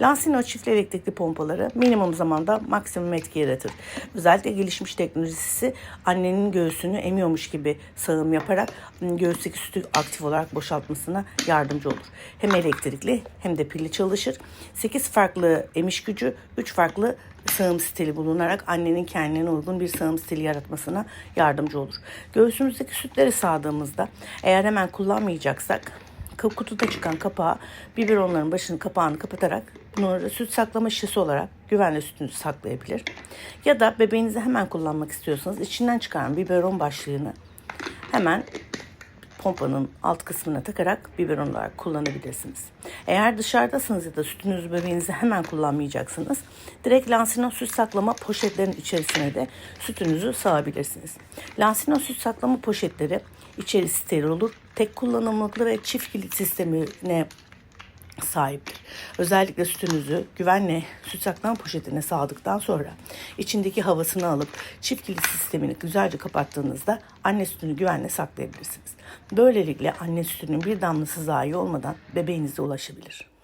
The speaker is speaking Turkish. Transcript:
Lansino çift elektrikli pompaları minimum zamanda maksimum etki yaratır. Özellikle gelişmiş teknolojisi annenin göğsünü emiyormuş gibi sağım yaparak göğüsteki sütü aktif olarak boşaltmasına yardımcı olur. Hem elektrikli hem de pilli çalışır. 8 farklı emiş gücü, 3 farklı sağım stili bulunarak annenin kendine uygun bir sağım stili yaratmasına yardımcı olur. Göğsümüzdeki sütleri sağdığımızda eğer hemen kullanmayacaksak kutuda çıkan kapağı biberonların başını kapağını kapatarak bunları süt saklama şişesi olarak güvenle sütünüzü saklayabilir. Ya da bebeğinizi hemen kullanmak istiyorsanız içinden çıkan biberon başlığını hemen pompanın alt kısmına takarak biberon olarak kullanabilirsiniz. Eğer dışarıdasınız ya da sütünüzü bebeğinizi hemen kullanmayacaksınız. Direkt Lansino süt saklama poşetlerin içerisine de sütünüzü sağabilirsiniz. Lansino süt saklama poşetleri içerisi steril olur. Tek kullanımlıklı ve çift kilit sistemine sahiptir. Özellikle sütünüzü güvenle süt saklama poşetine sağdıktan sonra içindeki havasını alıp çift kilit sistemini güzelce kapattığınızda anne sütünü güvenle saklayabilirsiniz. Böylelikle anne sütünün bir damlası zayi olmadan bebeğinize ulaşabilir.